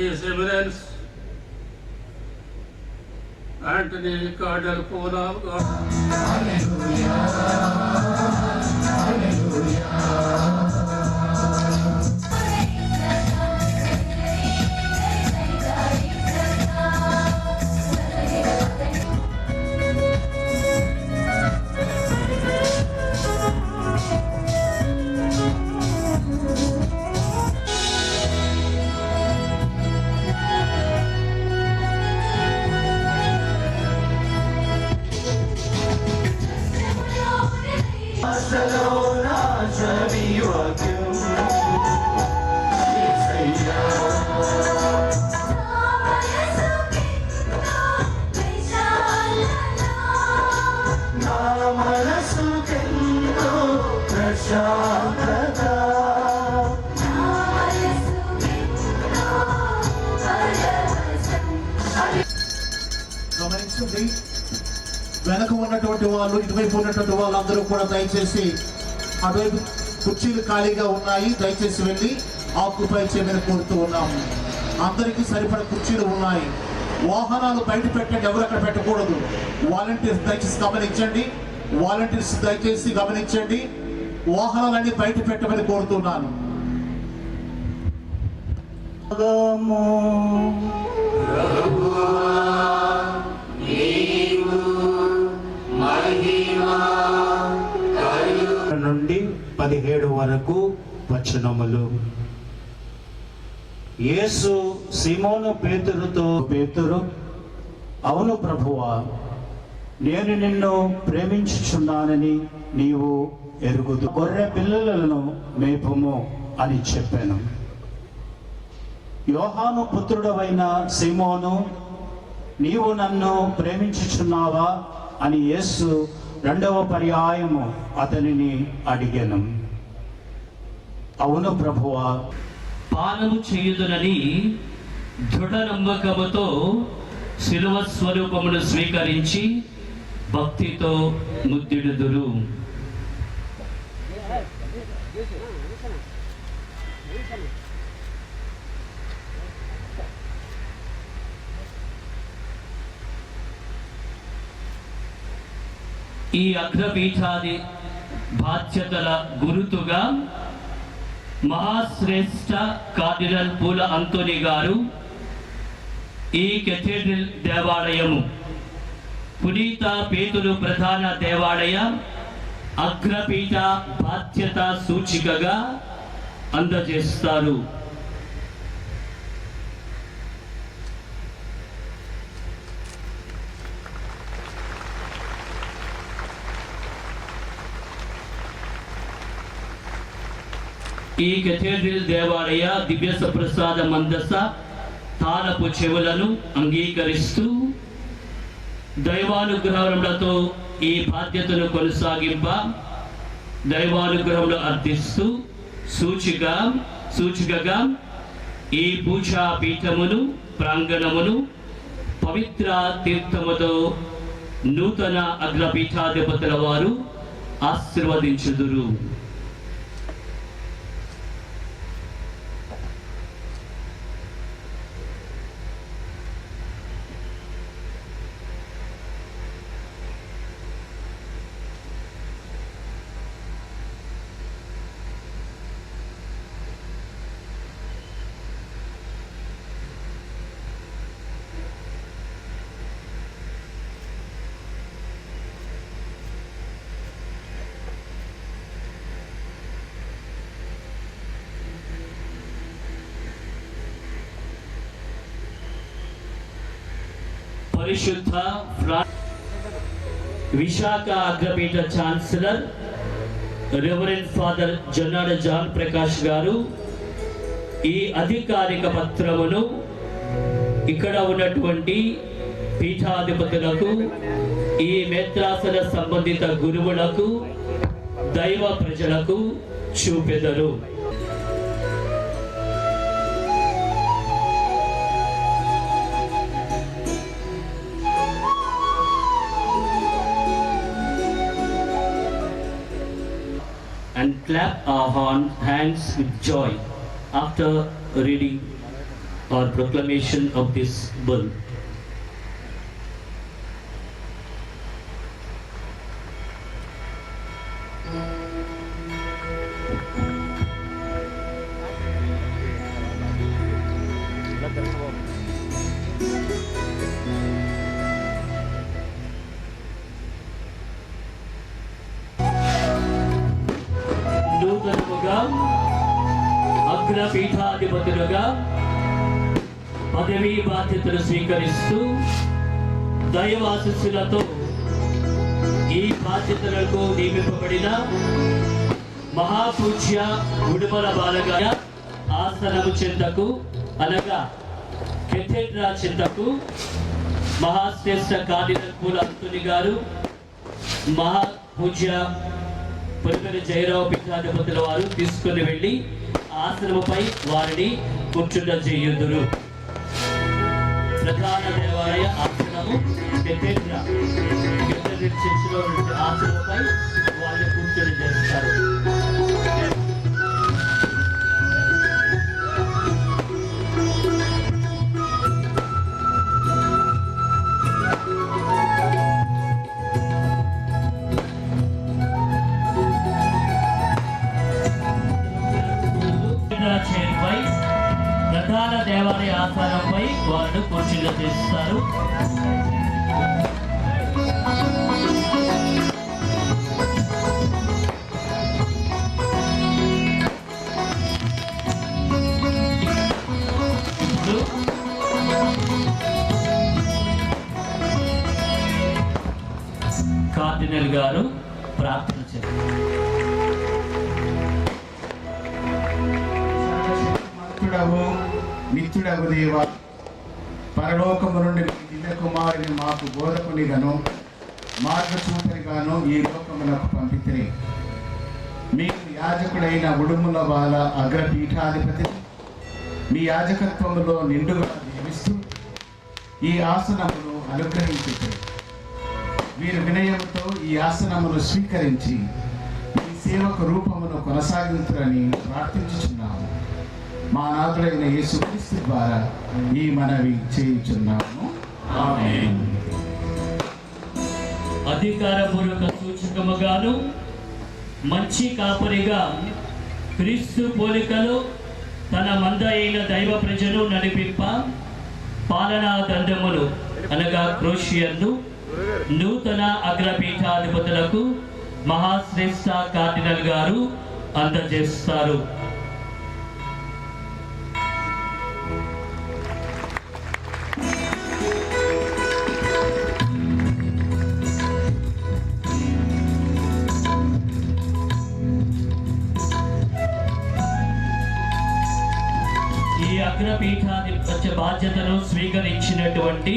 is evidence. Anthony Cardell Pola of God. Hallelujah. Hallelujah. ఉన్నటువంటి వాళ్ళు ఇటువైపు ఉన్నటువంటి వాళ్ళందరూ కూడా దయచేసి అటువైపు కుర్చీలు ఖాళీగా ఉన్నాయి దయచేసి వెళ్ళి ఆక్యుపై చేయమని కోరుతూ ఉన్నాము. అందరికీ సరిపడ కుర్చీలు ఉన్నాయి. వాహనాలు బయట పెట్టండి ఎవరు అక్కడ పెట్టకూడదు. వాలంటీర్స్ దయచేసి గమనించండి. వాలంటీర్స్ దయచేసి గమనించండి. వాహనాలన్నీ బయట పెట్టమని కోరుతున్నాను. నుండి పదిహేడు వరకు వచనములు. యేసు సిమోను పేతురుతో పేతురు అవును ప్రభువా నేను నిన్ను ప్రేమించుచున్నానని నీవు ఎరుగుదు గొర్రె పిల్లలను మేపుము అని చెప్పాను. యోహాను పుత్రుడవైన సిమోను నీవు నన్ను ప్రేమించుచున్నావా? అని యేసు రెండవ పర్యాయము అతనిని అడిగాను. అవును ప్రభువా. పాలము చేయుదునని దృఢ నమ్మకముతో శిలువ స్వరూపమును స్వీకరించి భక్తితో ముద్దిడుదురు. ఈ అగ్రపీఠాది బాధ్యతల గురుతుగా మహాశ్రేష్ఠ కార్డినల్ పూల అంతోని గారు ఈ కెథీడ్రల్ దేవాలయము పునీత పేతులు ప్రధాన దేవాలయ అగ్రపీఠ బాధ్యత సూచికగా అందజేస్తారు. ఈ కెథీడ్రల్ దేవాలయ దివ్య ప్రసాద మందస తాళపు చెవులను అంగీకరిస్తూ దైవానుగ్రహములతో ఈ బాధ్యతను కొనసాగింప దైవానుగ్రహములు అర్థిస్తూ సూచిక సూచికగా ఈ పూజా పీఠమును ప్రాంగణమును పవిత్ర తీర్థముతో నూతన అగ్రపీఠాధిపతుల వారు ఆశీర్వదించుదురు. పరిశుద్ధ Visakha అగ్రపీఠ chancellor reverend father Jonnada John Prakash గారు ఈ అధికారిక పత్రమును ఇక్కడ ఉన్నటువంటి పీఠాధిపతులకు ఈ మేత్రాసన సంబంధిత గురువులకు దైవ ప్రజలకు చూపెదరు. And clap our hand- hands with joy after reading or proclamation of this bull. అగ్రపీఠాధిపతులుగా పదవీ బాధ్యతలు స్వీకరిస్తూ దైవాశిస్సులతో ఈ బాధ్యతలకు నియమింపబడిన మహాపూజ్య ఉడుమల బాలగాయ ఆసనము చెంతకు అనగా కెథెడ్రా చెంతకు మహాశ్రేష్ఠ కార్డినల్ పూల అంతుని గారు మహాపూజ్య పులిపల్లి జయరావు పీఠాధిపతుల వారు తీసుకుని వెళ్ళి ఆశ్రమపై వారిని కూర్చుండ చేయుదురు. ప్రధాన దేవాలయ ఆశ్రమము కెథెడ్రా. కెథెడ్రల్ చర్చిలో ఆశ్రమపై వారిని కూర్చుని చేస్తారు. ప్రధాన దేవాలయ ఆస్థానంపై వారిని కుర్చీలు తీస్తారు కార్డినల్ గారు ప్రార్థన చేస్తారు. మంతుడవు దేవ పరలోకము నుండి మీ దివ్య కుమారుని మాకు బోధకునిగాను మార్గచూపరిగాను ఈ లోకమునకు పంపితే మీకు యాజకుడైన ఉడుముల బాల అగ్రపీఠాధిపతి మీ యాజకత్వములో నిండుగా జీవిస్తూ ఈ ఆసనమును అనుగ్రహించుతే వీరు వినయంతో ఈ ఆసనమును స్వీకరించి మీ సేవకు రూపమును కొనసాగించురని ప్రార్థించుచున్నాము. మా నాథుడైన యేసుక్రీస్తు ద్వారా ఈ మనవి చేయించున్నాము. అధికారపూర్వక సూచకముగాను మంచి కాపరిగా క్రీస్తు పోలికలు తన మంద అయిన దైవ ప్రజను నడిపింప పాలనా దండములు అనగా క్రోషియన్ను నూతన అగ్రపీఠాధిపతులకు మహాశ్రేష్ఠ కార్డినల్ గారు అందజేస్తారు. బాధ్యతను స్వీకరించినటువంటి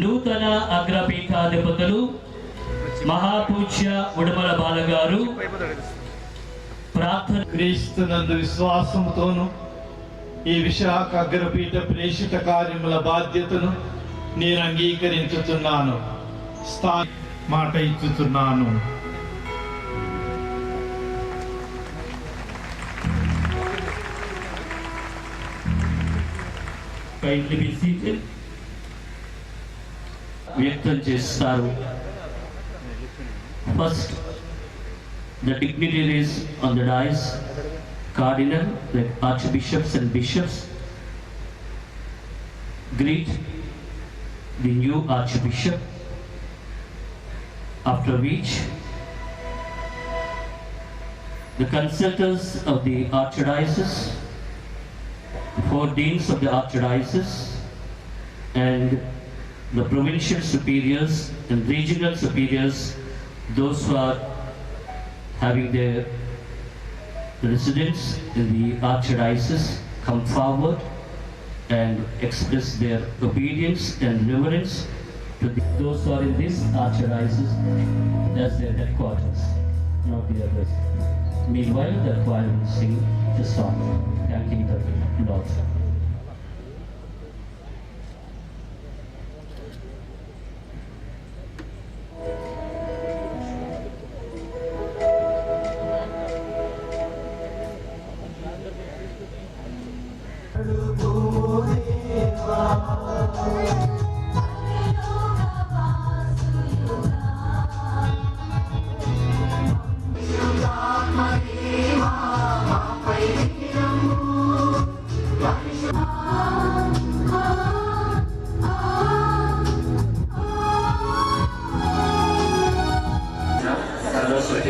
నూతన అగ్రపీఠాధిపతులు మహాపూజ్య ఉడమల బాలగారు. ప్రార్థన క్రీస్తునందు విశ్వాసంతోను ఈ విశాఖ అగ్రపీఠ ప్రేషిత కార్యముల బాధ్యతను నేను అంగీకరించుతున్నాను. స్థా మాట ఇచ్చుతున్నాను. kindly be seated. వ్యక్తం చేస్తారు first the dignitaries on the dais cardinal the archbishops and bishops greet the new archbishop after which the consultants of the archdiocese four deans of the archdiocese and the provincial superiors and regional superiors, those who are having their residence in the archdiocese, come forward and express their obedience and reverence to those who are in this archdiocese as their headquarters, not the others. Meanwhile, the choir will sing the song, thanking the Lord.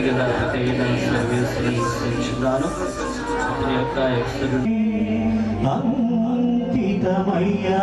శక్తి గల service Sarveshwari ఇస్తున్నాను అతని యొక్క అంకితమయ్యా.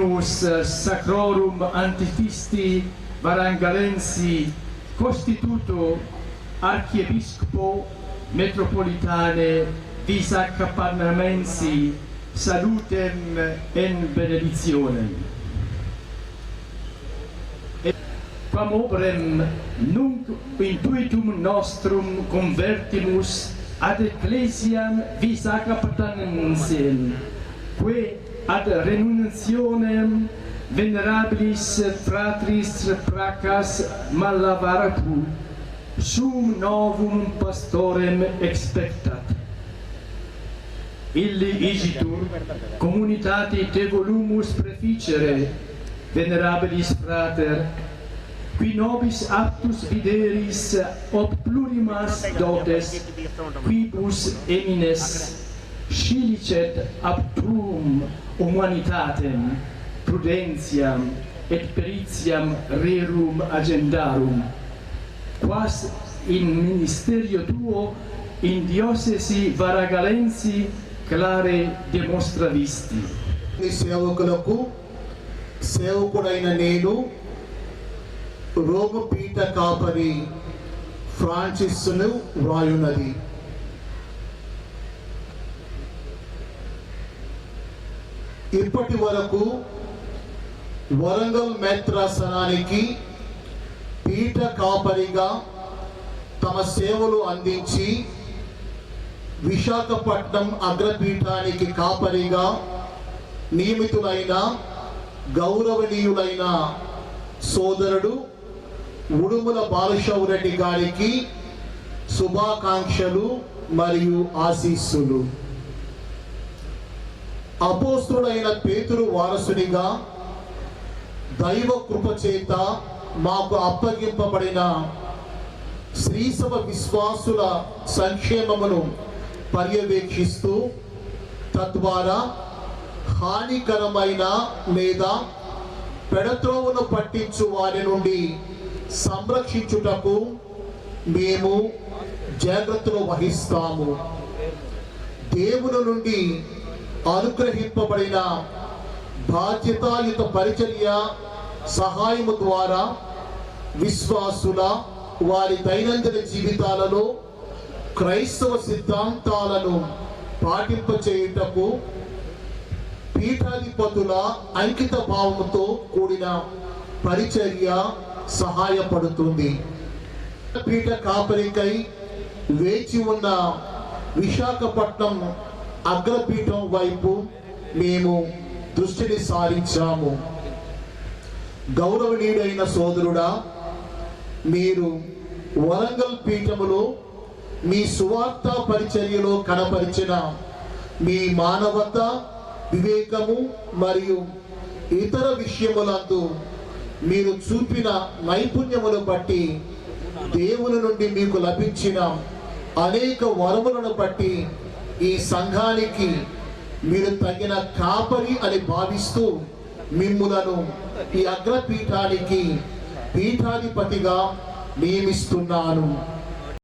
dominus eh, sacrorum antifisti Barangalensi costituto archiepiscopo metropolitane Visacapannamensi salutem en benedictionem. Et quam obrem nunc intuitum nostrum convertimus ad ecclesiam Visacapannamensen, quae ad renunzione venerabilis fratris pracas mallavaracum sum novum pastorem expectat. Illi igitur communitati te volumus preficere venerabilis frater qui nobis aptus videris ob plurimas dotes quibus emines. scilicet aptum humanitatem prudentiam et peritiam rerum agendarum quas in ministerio tuo in diocesi varagalensi clare demonstravisti ఈ సేవకులకు సేవకుడైన నేను రోమ పీఠ కాపరి ఫ్రాన్సిస్ను వ్రాయున్నది ఇప్పటి వరకు వరంగల్ మేత్రాసనానికి పీఠ కాపరిగా తమ సేవలు అందించి విశాఖపట్నం అగ్రపీఠానికి కాపరిగా నియమితులైన గౌరవనీయులైన సోదరుడు ఉడుముల బాలశౌరెడ్డి గారికి శుభాకాంక్షలు మరియు ఆశీస్సులు. అపోస్తుడైన పేతురు వారసునిగా దైవ కృపచేత మాకు అప్పగింపబడిన శ్రీసభ విశ్వాసుల సంక్షేమమును పర్యవేక్షిస్తూ తద్వారా హానికరమైన లేదా పెడత్రోవును పట్టించు వారి నుండి సంరక్షించుటకు మేము జాగ్రత్తలు వహిస్తాము. దేవుని నుండి అనుగ్రహింపబడిన బాధ్యతాయుత పరిచర్య సహాయము ద్వారా విశ్వాసుల వారి దైనందిన జీవితాలలో క్రైస్తవ సిద్ధాంతాలను పాటింపచేయుటకు పీఠాధిపతుల అంకిత భావముతో కూడిన పరిచర్య సహాయపడుతుంది. పీఠ కాపరికై వేచి ఉన్న విశాఖపట్నం అగ్రపీఠం వైపు మేము దృష్టిని సారించాము. గౌరవనీయుడైన సోదరుడా మీరు వరంగల్ పీఠములో మీ సువార్త పరిచర్యలో కనపరిచిన మీ మానవత వివేకము మరియు ఇతర విషయములందు మీరు చూపిన నైపుణ్యమును బట్టి దేవుని నుండి మీకు లభించిన అనేక వరములను బట్టి ఈ సంఘానికి మీరు తగిన కాపరి అని భావిస్తూ మిమ్ములను ఈ అగ్రపీఠానికి పీఠాధిపతిగా నియమిస్తున్నాను.